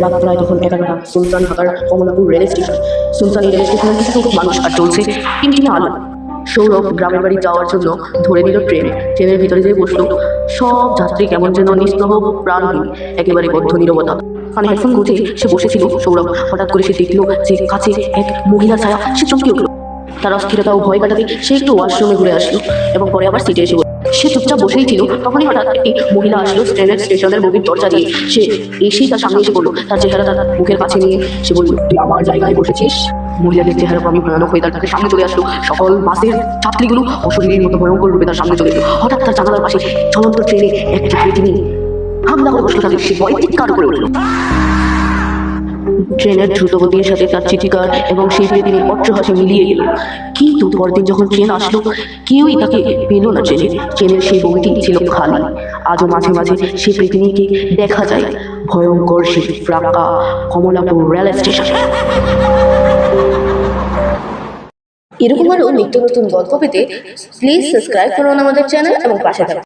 রাত প্রায় এগারোটা সুলতান ঢাকার Kamalapur rail station Sultan rail স্টেশনের কিছু মানুষ আর চলছে। টিমটিমে আলো সৌরভ গ্রামের বাড়ি যাওয়ার জন্য ধরে নিল ট্রেন। ট্রেনের ভিতরে যেয়ে বসল, সব যাত্রী কেমন যেন নিস্তহ প্রাণহীন, একেবারে বদ্ধ নিরবতা। কানে হেডফোন গুঁজে সে বসেছিল সৌরভ। হঠাৎ করে সে দেখল যে কাছে এক মহিলা ছায়া, সে চমকে উঠল। তার অস্থিরতা ও ভয় কাটাতে সে একটু ওয়াশরুমে ঘুরে আসলো এবং পরে আবার সিটে এসে সে চুপচাপ বসেই ছিল। তখনই হঠাৎ একটি মহিলা আসলো ট্রেনের স্টেশনের মুভির দরজা দিয়ে। সে এসেই তার সামনে এসে বলল তার চেহারা তার মুখের কাছে নিয়ে সে বলল, তুই আমার জায়গায় বসেছিস? মহিলাদের চেহারা আমি ভয়ানক হয়ে তার সামনে চলে আসলো। সকল বাসের যাত্রীগুলো অশরীরের মতো ভয়ঙ্কর রূপে তার সামনে চলে এলো। হঠাৎ তার জানালার পাশে চলন্ত ট্রেনে একটি পেটি নিয়ে হামলা করে বসল। তাদের সে ভয় চিৎকার করে উঠল। ট্রেনের দ্রুতগতির সাথে তার চিঠিকার এবং সেই তিনি অট্টহাসে মিলিয়ে গেল কিন্তু পরদিন যখন ট্রেন আসলো, কেউই তাকে পেল না ট্রেনে। ট্রেনের সেই বগিটি ছিল খালি। আজও মাঝে মাঝে সেই পৃথিবীকে দেখা যায়। ভয়ঙ্কর সেই ফ্রাক্কা কমলাপুর রেল স্টেশন। এরকম আরও নিত্য নতুন গল্প পেতে প্লিজ সাবস্ক্রাইব করুন আমাদের চ্যানেল এবং পাশে থাকুন।